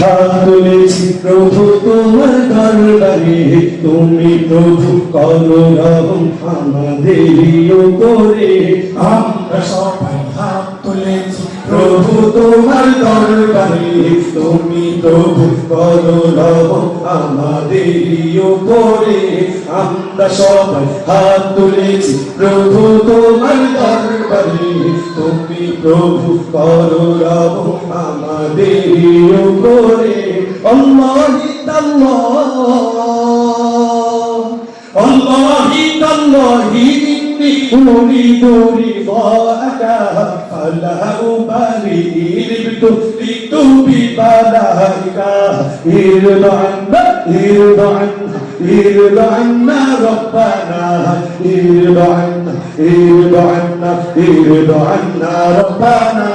হাত তুলেছি প্রভু, তোমার দরবারে তুমি প্রভু করো রহম আমাদেরও করে আমরা সবাই হাত তুলেছি। প্রভু, তোমার দরবারে তুমি প্রভু করো রহম আমাদেরও করে আমরা সবাই হাত তুলেছি। প্রভু, তোমার দরবারে তুমি প্রভু করো রহম আমাদেরও করে অল্লাহি তাল্লাহ والله تالله إني أريد رضاك فلا أبالي إن ابتليت ببلائك ارض عنا ارض عنا ارض عنا ربنا ارض عنا ارض عنا ارض عنا ربنا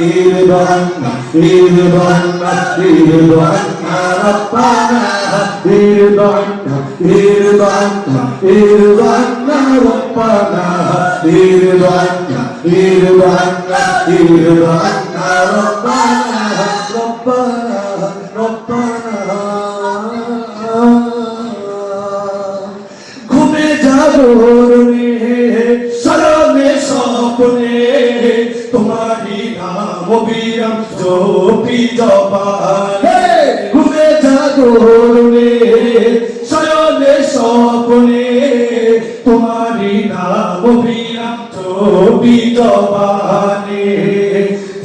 ارض عنا ارض عنا ارض عنا ربنا ارض عنا ارض عنا ارض عنا ربنا ارض عنا ارض عنا ارض عنا ربنا ربنا ربنا ঘুমে জাগরণে সরবে স্বপ্নে তোমারি নাম বিরাম জপি জপানে ঘুমে জাগরণে সরবে স্বপ্নে। তোমারি নাম বিরাম জপি জপানে।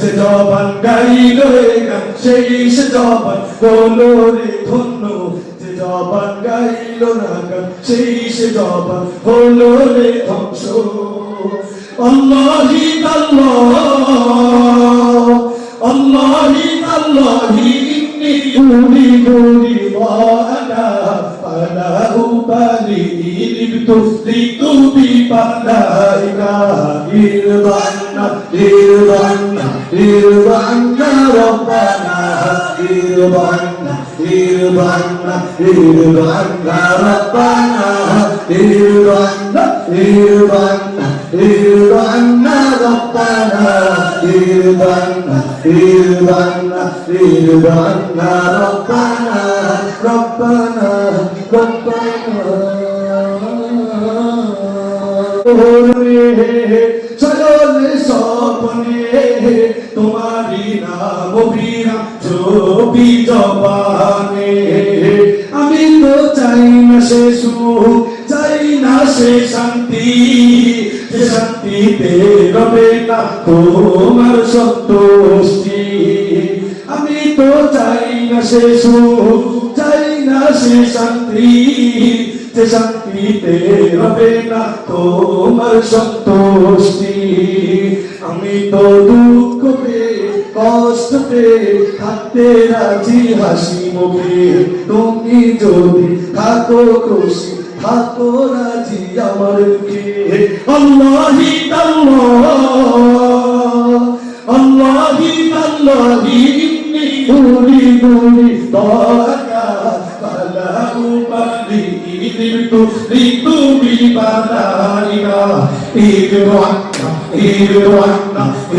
যে জবান গাইল সেই সে জবান বলো রে ধন্য। যে জবান গাইল না সেই সে জবান হলো রে ধ্বংস আল্লাহি আল্লাহ উরিদু রিদাকা ফালা উবালি লিবতু লিতু বিপালাইকা ইরদানা ইরদানা ইরদানা রব্বানা ইরদানা ইরদানা ইরদানা রব্বানা ইরদানা ইরদানা ইরদানা রব্বানা ইরদানা ইরদানা ইরদানা রব্বানা রব্বানা রব্বানা সজল স্বপ্নে তোমারি নাম বিরাম চোপি জবানে আমি তো চাই না সে সুখ রবে না তোমার সন্তুষ্টি। আমি তো চাই না সে সুখ, চাই না সে শান্তি। যে শান্তিতে হবে না তোমার সন্তুষ্টি। আমি তো দুঃখ পে কষ্ট পে থাকতে রাজি হাসি মুখে। তুমি যদি থাকো খুশি থাকো রাজি আমার কে আল্লাহি আল্লাহ আল্লাহি ইন্নি উরিদু রিদাকা ফালা উবালি লিবতু লিতু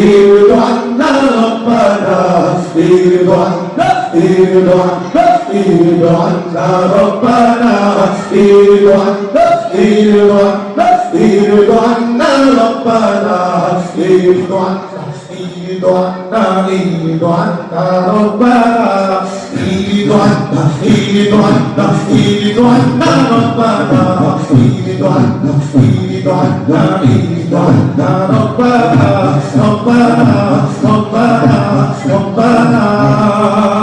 ইরওয়ানা রব্বানা। ইরওয়ানা ইরওয়ানা ইরওয়ানা রব্বানা মাওলানা